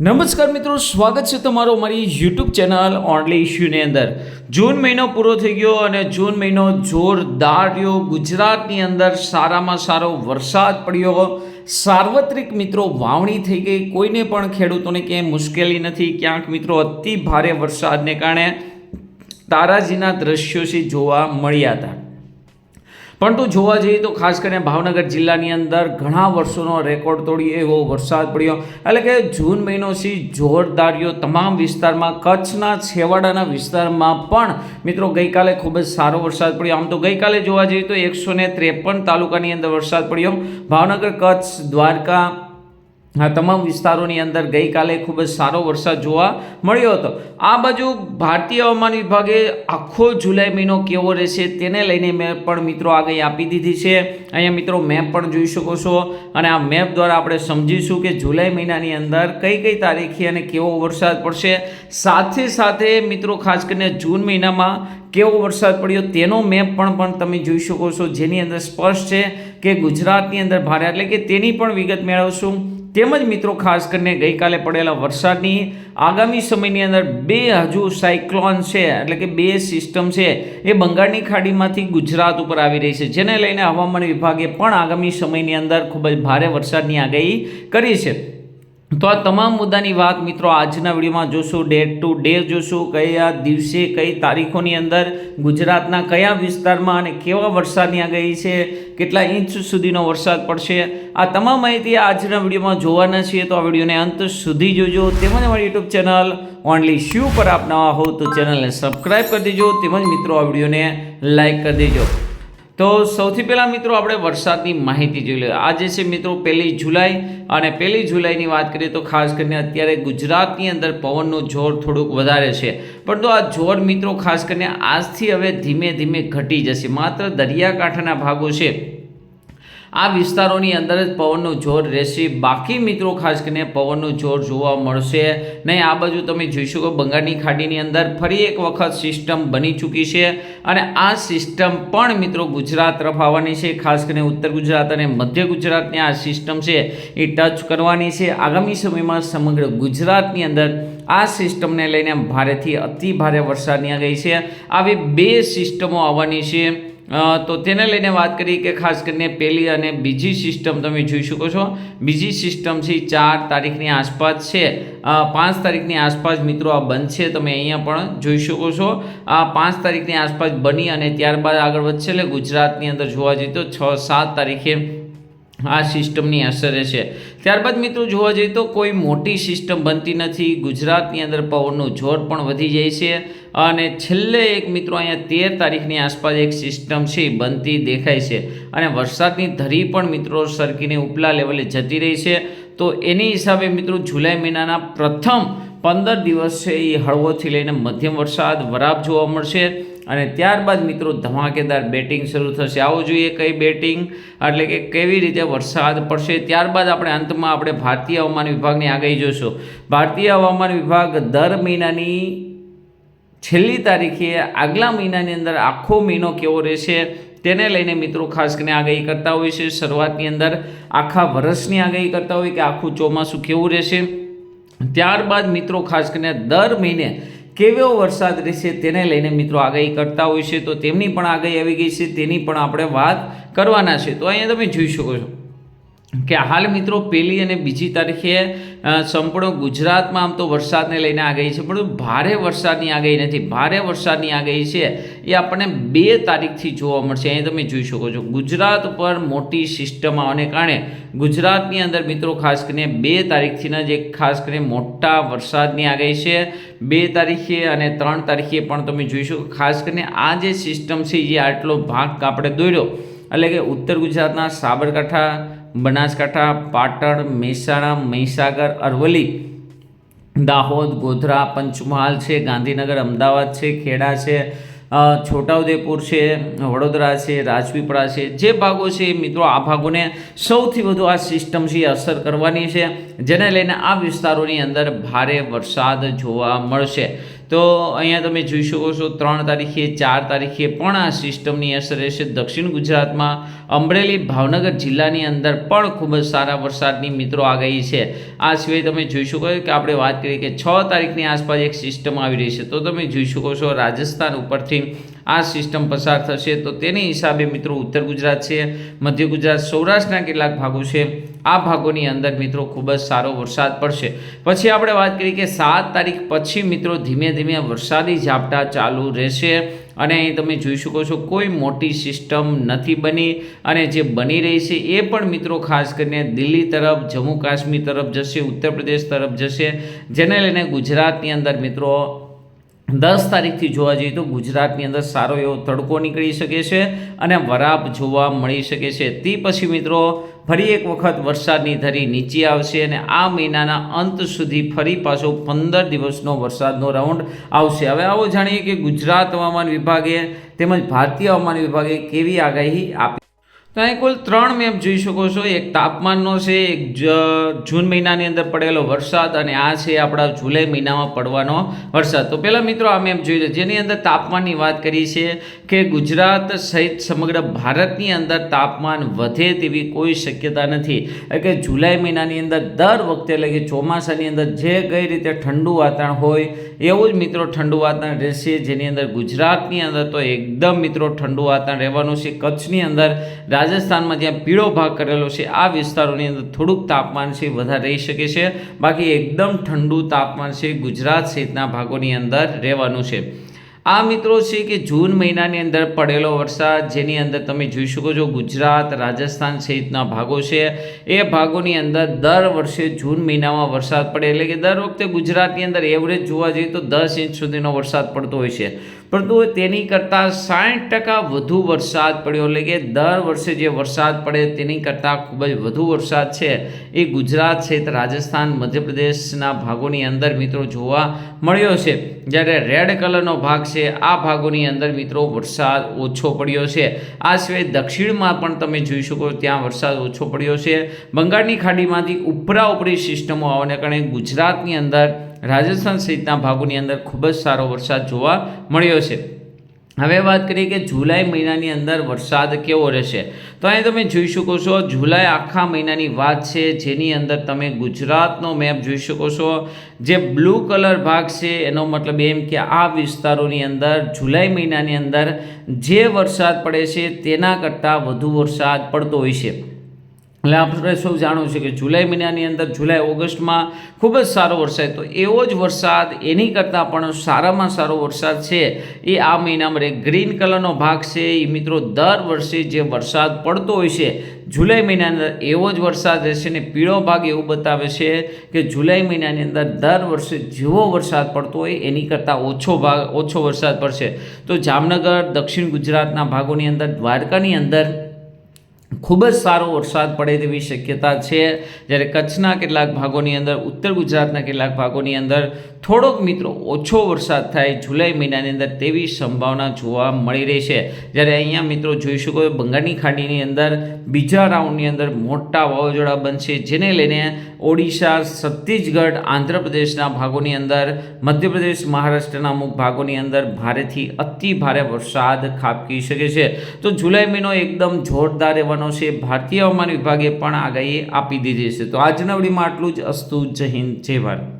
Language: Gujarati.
નમસ્કાર મિત્રો, સ્વાગત છે તમારો મારી યુટ્યુબ ચેનલ ઓનલી ઇશ્યુની અંદર. જૂન મહિનો પૂરો થઈ ગયો અને જૂન મહિનો જોરદાર રહ્યો. ગુજરાતની અંદર સારામાં સારો વરસાદ પડ્યો. સાર્વત્રિક મિત્રો, વાવણી થઈ ગઈ. કોઈને પણ ખેડૂતોને ક્યાંય મુશ્કેલી નથી. ક્યાંક મિત્રો, અતિ ભારે વરસાદને કારણે તારાજીના દ્રશ્યો છે જોવા મળ્યા હતા. પરંતુ જોવા જઈએ તો ખાસ કરીને ભાવનગર જિલ્લાની અંદર ઘણા વર્ષોનો રેકોર્ડ તોડી એવો વરસાદ પડ્યો. એટલે કે જૂન મહિનો સી જોરદાર તમામ વિસ્તારમાં, કચ્છના છેવાડાના વિસ્તારમાં પણ મિત્રો ગઈકાલે ખૂબ જ સારો વરસાદ પડ્યો. આમ તો ગઈકાલે જોવા જઈએ તો એકસો ત્રેપન તાલુકાની અંદર વરસાદ પડ્યો. ભાવનગર, કચ્છ, દ્વારકા આ તમામ વિસ્તારોની અંદર ગઈકાલે ખૂબ જ સારો વરસાદ જોવા મળ્યો હતો. આ બાજુ ભારતીય હવામાન વિભાગે આખો જુલાઈ મહિનો કેવો રહેશે તેને લઈને મેં પણ મિત્રો આગળ આપી દીધી છે. અહીંયા મિત્રો મેપ પણ જોઈ શકો છો અને આ મેપ દ્વારા આપણે સમજીશું કે જુલાઈ મહિનાની અંદર કઈ કઈ તારીખે અને કેવો વરસાદ પડશે. સાથે સાથે મિત્રો ખાસ કરીને જૂન મહિનામાં કેવો વરસાદ પડ્યો તેનો મેપ પણ પણ તમે જોઈ શકો છો. જેની અંદર સ્પષ્ટ છે કે ગુજરાતની અંદર ભારે એટલે કે તેની પણ વિગત મેળવશું. તેમજ મિત્રો, ખાસ કરીને ગઈકાલે પડેલા વરસાદની આગામી સમયની અંદર બે હજુ સાયક્લોન છે, એટલે કે બે સિસ્ટમ છે, એ બંગાળની ખાડીમાંથી ગુજરાત ઉપર આવી રહી છે. જેને લઈને હવામાન વિભાગે પણ આગામી સમયની અંદર ખૂબ જ ભારે વરસાદની આગાહી કરી છે. તો આ તમામ મુદ્દાની વાત મિત્રો, આજના વિડીયોમાં જોશું. ડેટ ટુ ડે જોશું. કયા દિવસે, કઈ તારીખોની અંદર ગુજરાતના કયા વિસ્તારમાં અને કેવા વરસાદની આગાહી છે કેટલા ઇંચ સુધીનો વરસાદ પડશે? આ તમામ માહિતી આજના વિડીયોમાં જોવાના છીએ. તો આ વિડીયોને અંત સુધી જોજો. તેમજ મારી યુટ્યુબ ચેનલ ઓનલી શ્યુ પર આપ નવા હો તો ચેનલને સબસ્ક્રાઈબ કરી દેજો. તેમજ મિત્રો, આ વિડીયોને લાઈક કરી દેજો. તો સૌથી પહેલાં મિત્રો આપણે વરસાદની માહિતી જોઈ લઈએ. આજે છે મિત્રો પહેલી જુલાઈ અને પહેલી જુલાઈની વાત કરીએ તો ખાસ કરીને અત્યારે ગુજરાતની અંદર પવનનું જોર થોડુંક વધારે છે. પરંતુ આ જોર મિત્રો ખાસ કરીને આજથી હવે ધીમે ધીમે ઘટી જશે. માત્ર દરિયાકાંઠાના ભાગો છે આ વિસ્તારોની અંદર જ પવનનું જોર રહેશે. બાકી મિત્રો, ખાસ કરીને પવનનું જોર જોવા મળશે નહીં. આ બાજુ તમે જોઈ શકો બંગાળની ખાડીની અંદર ફરી એક વખત સિસ્ટમ બની ચૂકી છે અને આ સિસ્ટમ પણ મિત્રો ગુજરાત તરફ આવવાની છે. ખાસ કરીને ઉત્તર ગુજરાત અને મધ્ય ગુજરાતની આ સિસ્ટમ છે એ ટચ કરવાની છે. આગામી સમયમાં સમગ્ર ગુજરાતની અંદર આ સિસ્ટમને લઈને ભારેથી અતિ ભારે વરસાદની આગાહી છે. આવી બે સિસ્ટમો આવવાની છે. તો તેને લઈને વાત કરીએ કે ખાસ કરીને પહેલી અને બીજી સિસ્ટમ તમે જોઈ શકો છો. બીજી સિસ્ટમ છે ચાર તારીખની આસપાસ છે. પાંચ તારીખની આસપાસ મિત્રો આ બનશે, તમે અહીંયા પણ જોઈ શકો છો. આ પાંચ તારીખની આસપાસ બની અને ત્યારબાદ આગળ વધશે એટલે ગુજરાતની અંદર જોવા જઈએ તો છ સાત તારીખે આ સિસ્ટમની અસર રહેશે ત્યારબાદ મિત્રો જોવા જઈએ તો કોઈ મોટી સિસ્ટમ બનતી નથી. ગુજરાતની અંદર પવનનું જોર પણ વધી જાય છે અને છેલ્લે એક મિત્રો અહીંયા તેર તારીખની આસપાસ એક સિસ્ટમ છે બનતી દેખાય છે. અને વરસાદની ધરી પણ મિત્રો સરકીને ઉપલા લેવલે જતી રહી છે. તો એની હિસાબે મિત્રો જુલાઈ મહિનાના પ્રથમ પંદર દિવસ છે એ હળવોથી લઈને મધ્યમ વરસાદ, વરાપ જોવા મળશે. અને ત્યારબાદ મિત્રો ધમાકેદાર બેટિંગ શરૂ થશે. આવું જોઈએ કઈ બેટિંગ એટલે કે કેવી રીતે વરસાદ પડશે. ત્યારબાદ આપણે અંતમાં આપણે ભારતીય હવામાન વિભાગની આગાહી જોઈશું. ભારતીય હવામાન વિભાગ દર મહિનાની છેલ્લી તારીખે આગલા મહિનાની અંદર આખો મહિનો કેવો રહેશે તેને લઈને મિત્રો ખાસ કરીને આગાહી કરતા હોય છે શરૂઆતની અંદર આખા વર્ષની આગાહી કરતા હોય કે આખું ચોમાસું કેવું રહેશે. ત્યારબાદ મિત્રો ખાસ કરીને દર મહિને કેવો વરસાદ રહેશે તેને લઈને મિત્રો આગાહી કરતા હોય છે, તો તેમની પણ આગાહી આવી ગઈ છે, તેની પણ આપણે વાત કરવાના છે. તો અહીંયા તમે જોઈ શકો છો. કે હાલ મિત્રો પહેલી અને બીજી તારીખે સંપૂર્ણ ગુજરાતમાં આમ તો વરસાદને લઈને આગાહી છે પણ ભારે વરસાદની આગાહી નથી. ભારે વરસાદની આગાહી છે એ આપણને બે તારીખથી જોવા મળશે. અહીં તમે જોઈ શકો છો, ગુજરાત પર મોટી સિસ્ટમ આવવાને કારણે ગુજરાતની અંદર મિત્રો ખાસ કરીને બે તારીખથીના જે ખાસ કરીને મોટા વરસાદની આગાહી છે. બે તારીખે અને ત્રણ તારીખે પણ તમે જોઈ શકો, ખાસ કરીને આ જે સિસ્ટમ છે એ આટલો ભાગ આપણે દોર્યો. એટલે કે ઉત્તર ગુજરાતના સાબરકાંઠા, બનાસકાંઠા, પાટણ, મહેસાણા, મહીસાગર, અરવલ્લી, દાહોદ, ગોધરા, પંચમહાલ છે, ગાંધીનગર, અમદાવાદ છે, ખેડા છે છોટાઉદેપુર છે, વડોદરા છે, રાજપીપળા છે, જે ભાગો છે મિત્રો આ ભાગોને સૌથી વધુ આ સિસ્ટમ છે અસર કરવાની છે. જેને લઈને આ વિસ્તારોની અંદર ભારે વરસાદ જોવા મળશે. તો અહીંયા તમે જોઈ શકો છો, ત્રણ તારીખે, ચાર તારીખે પણ આ સિસ્ટમની અસર રહેશે દક્ષિણ ગુજરાતમાં. અમરેલી, ભાવનગર જિલ્લાની અંદર પણ ખૂબ જ સારા વરસાદની મિત્રો આગાહી છે. આ સિવાય તમે જોઈ શકો કે આપણે વાત કરીએ કે છ તારીખની આસપાસ એક સિસ્ટમ આવી રહી છે. તો તમે જોઈ શકો છો રાજસ્થાન ઉપરથી આ સિસ્ટમ પસાર થશે તો તેની હિસાબે મિત્રો ઉત્તર ગુજરાત છે, મધ્ય ગુજરાત, સૌરાષ્ટ્રના કેટલાક ભાગો છે. આ ભાગોની અંદર મિત્રો ખૂબ જ સારો વરસાદ પડશે. પછી આપણે વાત કરીએ કે સાત તારીખ પછી મિત્રો ધીમે ધીમે વરસાદી ઝાપટા ચાલુ રહેશે અને અહીં તમે જોઈ શકો છો કોઈ મોટી સિસ્ટમ નથી બની અને જે બની રહી છે એ પણ મિત્રો ખાસ કરીને દિલ્હી તરફ, જમ્મુ કાશ્મીર તરફ જશે, ઉત્તર પ્રદેશ તરફ જશે. જેને લઈને ગુજરાતની અંદર મિત્રો દસ તારીખથી જોવા જઈએ તો ગુજરાતની અંદર સારો એવો તડકો નીકળી શકે છે અને વરાપ જોવા મળી શકે છે. તે પછી મિત્રો, ફરી એક વખત વરસાદની ધરી નીચે આવશે અને આ મહિનાના અંત સુધી ફરી પાછો પંદર દિવસનો વરસાદનો રાઉન્ડ આવશે. હવે આવો જાણીએ કે ગુજરાત હવામાન વિભાગે તેમજ ભારતીય હવામાન વિભાગે કેવી આગાહી આપી તો અહીં કુલ ત્રણ મેપ જોઈ શકો છો. એક તાપમાનનો છે, એક જૂન મહિનાની અંદર પડેલો વરસાદ અને આ છે આપણા જુલાઈ મહિનામાં પડવાનો વરસાદ. તો પહેલાં મિત્રો આ મેપ જોઈ લો. જેની અંદર તાપમાનની વાત કરી છે કે ગુજરાત સહિત સમગ્ર ભારતની અંદર તાપમાન વધે તેવી કોઈ શક્યતા નથી. એટલે જુલાઈ મહિનાની અંદર દર વખતે એટલે કે ચોમાસાની અંદર જે કઈ રીતે ઠંડુ વાતાવરણ હોય, એવું જ મિત્રો ઠંડુ વાતાવરણ રહેશે. જેની અંદર ગુજરાતની અંદર તો એકદમ મિત્રો ઠંડુ વાતાવરણ રહેવાનું છે. કચ્છની અંદર રાજસ્થાનમાં જ્યાં પીળો ભાગ કરેલો છે, આ વિસ્તારોની અંદર થોડુંક તાપમાન છે, વધારે રહી શકે છે. બાકી એકદમ ઠંડુ તાપમાન છે, ગુજરાત સહિતના ભાગોની અંદર રહેવાનું છે. આ મિત્રો છે કે જૂન મહિનાની અંદર પડેલો વરસાદ, જેની અંદર તમે જોઈ શકો છો ગુજરાત, રાજસ્થાન સહિતના ભાગો છે. એ ભાગોની અંદર દર વર્ષે જૂન મહિનામાં વરસાદ પડે, એટલે કે દર વખતે ગુજરાતની અંદર એવરેજ જોવા જઈએ તો દસ ઇંચ સુધીનો વરસાદ પડતો હોય છે. પરંતુ તેની કરતાં સાઠ ટકા વધુ વરસાદ પડ્યો. એટલે કે દર વર્ષે જે વરસાદ પડે તેની કરતાં ખૂબ જ વધુ વરસાદ છે. એ ગુજરાત સહિત રાજસ્થાન, મધ્યપ્રદેશના ભાગોની અંદર મિત્રો જોવા મળ્યો છે. જ્યારે રેડ કલરનો ભાગ છે, આ ભાગોની અંદર મિત્રો વરસાદ ઓછો પડ્યો છે. આ સિવાય દક્ષિણમાં પણ તમે જોઈ શકો ત્યાં વરસાદ ઓછો પડ્યો છે. બંગાળની ખાડીમાંથી ઉપરા ઉપરી સિસ્ટમો આવવાને કારણે ગુજરાતની અંદર રાજસ્થાન સહિતના ભાગોની અંદર ખૂબ જ સારો વરસાદ જોવા મળ્યો છે. હવે વાત કરીએ કે જુલાઈ મહિનાની અંદર વરસાદ કેવો રહેશે? તો અહીં તમે જોઈ શકો છો, જુલાઈ આખા મહિનાની વાત છે, જેની અંદર તમે ગુજરાતનો મેપ જોઈ શકો છો. જે બ્લુ કલર ભાગ છે, એનો મતલબ એમ કે આ વિસ્તારોની અંદર જુલાઈ મહિનાની અંદર જે વરસાદ પડે છે, તેના કરતાં વધુ વરસાદ પડતો હોય છે. એટલે આપણે સૌ જાણવું છે કે જુલાઈ મહિનાની અંદર, જુલાઈ ઓગસ્ટમાં ખૂબ જ સારો વરસાદ. તો એવો જ વરસાદ, એની કરતાં પણ સારામાં સારો વરસાદ છે. એ આ મહિનામાં રહે ગ્રીન કલરનો ભાગ છે. એ મિત્રો દર વર્ષે જે વરસાદ પડતો હોય છે, જુલાઈ મહિનાની અંદર એવો જ વરસાદ રહેશે ને પીળો ભાગ એવું બતાવે છે કે જુલાઈ મહિનાની અંદર દર વર્ષે જેવો વરસાદ પડતો હોય, એની કરતાં ઓછો ભાગ, ઓછો વરસાદ પડશે. તો જામનગર, દક્ષિણ ગુજરાતના ભાગોની અંદર, દ્વારકાની અંદર ખૂબ જ સારો વરસાદ પડે તેવી શક્યતા છે. જ્યારે કચ્છના કેટલાક ભાગોની અંદર, ઉત્તર ગુજરાતના કેટલાક ભાગોની અંદર થોડોક મિત્રો ઓછો વરસાદ થાય જુલાઈ મહિનાની અંદર તેવી સંભાવના જોવા મળી રહી છે. જ્યારે અહીંયા મિત્રો જોઈ શકો બંગાળની ખાડીની અંદર બીજા રાઉન્ડની અંદર મોટા વાવાઝોડા બનશે, જેને લઈને ઓડિશા, છત્તીસગઢ, આંધ્રપ્રદેશના ભાગોની અંદર, મધ્યપ્રદેશ, મહારાષ્ટ્રના અમુક ભાગોની અંદર ભારેથી અતિ ભારે વરસાદ ખાબકી શકે છે. તો જુલાઈ મહિનો એકદમ જોરદાર રહેવાનો છે. ભારતીય હવામાન વિભાગે પણ આગાહી આપી દીધી છે. તો આજના વિડીયોમાં આટલું જ. અસ્તુ, જય હિન્દ, જય ભારત.